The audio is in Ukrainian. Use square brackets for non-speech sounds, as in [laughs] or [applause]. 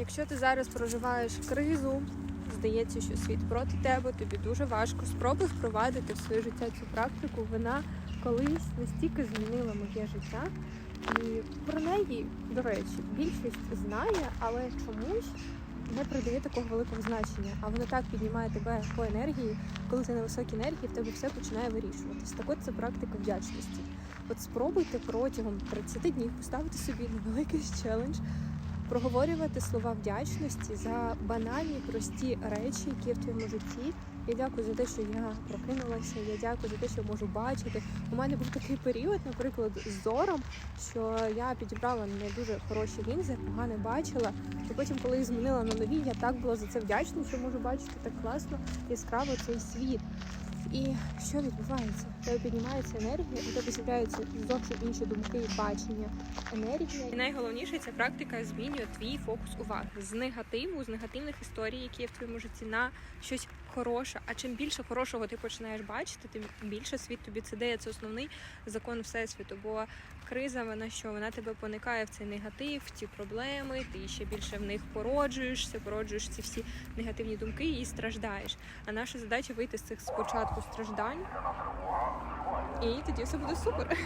Якщо ти зараз проживаєш кризу, здається, що світ проти тебе, тобі дуже важко. Спробуй впровадити в своє життя цю практику. Вона колись настільки змінила моє життя. І про неї, до речі, більшість знає, але чомусь не придає такого великого значення. А воно так піднімає тебе по енергії, коли ти на високій енергії, в тебе все починає вирішуватись. Так от це практика вдячності. От спробуйте протягом 30 днів поставити собі невеликий [laughs] челендж, проговорювати слова вдячності за банальні прості речі, які в твоєму житті. Я дякую за те, що я прокинулася. Я дякую за те, що можу бачити. У мене був такий період, наприклад, з зором, що я підібрала не дуже хороші лінзи, погано бачила. І потім, коли їх змінила на нові, я так була за це вдячна, що можу бачити так класно яскраво цей світ. І що відбувається? Тебе піднімається енергія, у тебе з'являються зовсім інші думки і бачення енергії. І найголовніше ця практика змінює твій фокус уваги з негативу, з негативних історій, які є в твоєму житті, на щось хороше. А чим більше хорошого ти починаєш бачити, тим більше світ тобі це дає. Це основний закон всесвіту. Бо криза, вона що вона тебе поникає в цей негатив, в ці проблеми. Ти ще більше в них породжуєшся, породжуєш ці всі негативні думки і страждаєш. А наша задача вийти з цих спочатку страждань, і тоді все буде супер.